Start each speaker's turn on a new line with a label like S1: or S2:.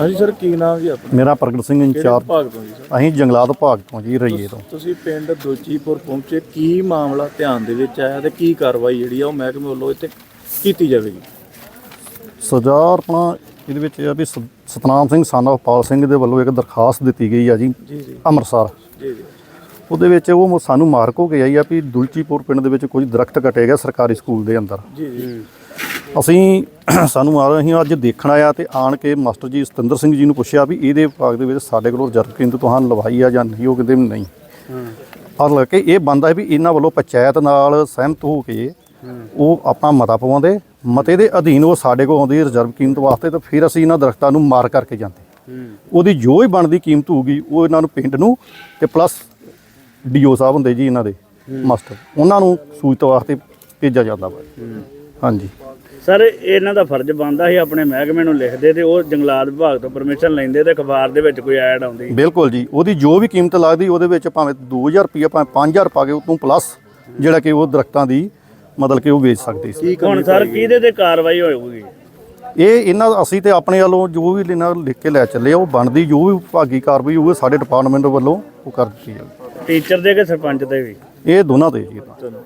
S1: ਹਾਂਜੀ ਸਰ ਕੀ ਨਾਮ ਜੀ ਆਪਣਾ?
S2: ਮੇਰਾ ਪ੍ਰਗਟ ਸਿੰਘ ਇੰਚਾਰਜ।
S1: ਭਾਗ ਤੋਂ ਜੀ ਸਰ?
S2: ਅਸੀਂ ਜੰਗਲਾਤ ਵਿਭਾਗ ਤੋਂ ਜੀ ਰਈਏ ਤੋਂ।
S1: ਤੁਸੀਂ ਪਿੰਡ ਦੋਚੀਪੁਰ ਪਹੁੰਚੇ ਕੀ ਮਾਮਲਾ ਧਿਆਨ ਦੇ ਵਿੱਚ ਆਇਆ ਤੇ ਕੀ ਕਾਰਵਾਈ ਜਿਹੜੀ ਆ ਉਹ ਮਹਿਕਮੇ ਵੱਲੋਂ ਇੱਥੇ ਕੀਤੀ ਜਾਵੇਗੀ?
S2: ਸਜ਼ਾ ਆਪਣਾ ਇਹਦੇ ਵਿੱਚ ਇਹ ਆ ਵੀ ਸ- ਸਤਨਾਮ ਸਿੰਘ ਸਾਨਾ ਪਾਲ ਸਿੰਘ ਦੇ ਵੱਲੋਂ ਇੱਕ ਦਰਖਾਸਤ ਦਿੱਤੀ ਗਈ ਆ ਜੀ
S1: ਜੀ ਜੀ।
S2: ਅੰਮ੍ਰਿਤਸਰ।
S1: ਜੀ ਜੀ।
S2: ਉਹਦੇ ਵਿੱਚ ਉਹ ਸਾਨੂੰ ਮਾਰਕ ਹੋ ਗਿਆ ਆ ਵੀ ਦੁਲਚੀਪੁਰ ਪਿੰਡ ਦੇ ਵਿੱਚ ਕੁਝ ਦਰਖਤ ਕੱਟੇ ਗਏ ਸਰਕਾਰੀ ਸਕੂਲ ਦੇ ਅੰਦਰ।
S1: ਜੀ ਜੀ।
S2: ਅਸੀਂ ਸਾਨੂੰ ਮਾਰ ਅਸੀਂ ਅੱਜ ਦੇਖਣ ਆਇਆ ਤੇ ਆਣ ਕੇ ਮਾਸਟਰ ਜੀ ਸਤਿੰਦਰ ਸਿੰਘ ਜੀ ਨੂੰ ਪੁੱਛਿਆ ਵੀ ਇਹਦੇ ਵਿਭਾਗ ਦੇ ਵਿੱਚ ਸਾਡੇ ਕੋਲੋਂ ਰਿਜ਼ਰਵ ਕੇਂਦਰ ਤੁਹਾਨੂੰ ਲਵਾਈ ਆ ਜਾਂ ਨਹੀਂ ਉਹ ਕਹਿੰਦੇ ਨਹੀਂ। ਪਰ ਲੱਗ ਕੇ ਇਹ ਬੰਦਾ ਹੈ ਵੀ ਇਹਨਾਂ ਵੱਲੋਂ ਪੰਚਾਇਤ ਨਾਲ ਸਹਿਮਤ ਹੋ ਕੇ ਉਹ ਆਪਣਾ ਮਤਾ ਪਵਾਉਂਦੇ ਮਤੇ ਦੇ ਅਧੀਨ ਉਹ ਸਾਡੇ ਕੋਲ ਆਉਂਦੀ ਰਿਜ਼ਰਵ ਕੀਮਤ ਵਾਸਤੇ ਤਾਂ ਫਿਰ ਅਸੀਂ ਇਹਨਾਂ ਦਰਖਤਾਂ ਨੂੰ ਮਾਰ ਕਰਕੇ ਜਾਂਦੇ। ਉਹਦੀ ਜੋ ਹੀ ਬਣਦੀ ਕੀਮਤ ਹੋਊਗੀ ਉਹ ਇਹਨਾਂ ਨੂੰ ਪਿੰਡ ਨੂੰ ਤੇ ਪਲੱਸ ਡੀਓ ਸਾਹਿਬ ਹੁੰਦੇ ਜੀ ਇਹਨਾਂ ਦੇ ਮਾਸਟਰ ਉਹਨਾਂ ਨੂੰ ਸੂਚਿਤ ਵਾਸਤੇ ਭੇਜਿਆ ਜਾਂਦਾ ਵਾ। ਹਾਂਜੀ।
S3: ਸਰ ਇਹਨਾਂ ਦਾ ਫਰਜ਼ ਬਣਦਾ ਸੀ ਆਪਣੇ ਮਹਿਕਮੇ ਨੂੰ ਲਿਖਦੇ ਤੇ ਉਹ ਜੰਗਲਾਤ ਵਿਭਾਗ ਤੋਂ ਪਰਮਿਸ਼ਨ ਲੈਂਦੇ ਤੇ ਅਖਬਾਰ ਦੇ ਵਿੱਚ ਕੋਈ ਐਡ ਆਉਂਦੀ।
S2: ਬਿਲਕੁਲ ਜੀ ਉਹਦੀ ਜੋ ਵੀ ਕੀਮਤ ਲੱਗਦੀ ਉਹਦੇ ਵਿੱਚ ਭਾਵੇਂ 2000 ਰੁਪਏ ਭਾਵੇਂ 5000 ਪਾ ਕੇ ਉਹ ਤੋਂ ਪਲੱਸ ਜਿਹੜਾ ਕਿ ਉਹ ਦਰਖਤਾਂ ਦੀ ਮਤਲਬ ਕਿ ਉਹ ਵੇਚ ਸਕਦੇ ਸੀ।
S3: ਹੁਣ ਸਰ ਕਿਹਦੇ ਤੇ ਕਾਰਵਾਈ ਹੋਊਗੀ?
S2: ਇਹ ਇਹਨਾਂ ਅਸੀਂ ਤੇ ਆਪਣੇ ਵੱਲੋਂ ਜੋ ਵੀ ਇਹਨਾਂ ਲਿਖ ਕੇ ਲੈ ਚੱਲੇ ਆ ਉਹ ਬਣਦੀ ਜੋ ਵੀ ਵਿਭਾਗੀ ਕਾਰਵਾਈ ਹੋਊਗੀ ਸਾਡੇ ਡਿਪਾਰਟਮੈਂਟ ਵੱਲੋਂ ਉਹ ਕਰ ਦਿੱਤੀ ਜਾਊਗੀ।
S3: ਟੀਚਰ ਦੇ ਕਿ ਸਰਪੰਚ ਦੇ ਵੀ?
S2: ਇਹ ਦੋਨਾਂ ਦੇ ਜੀ।
S1: ਚਲੋ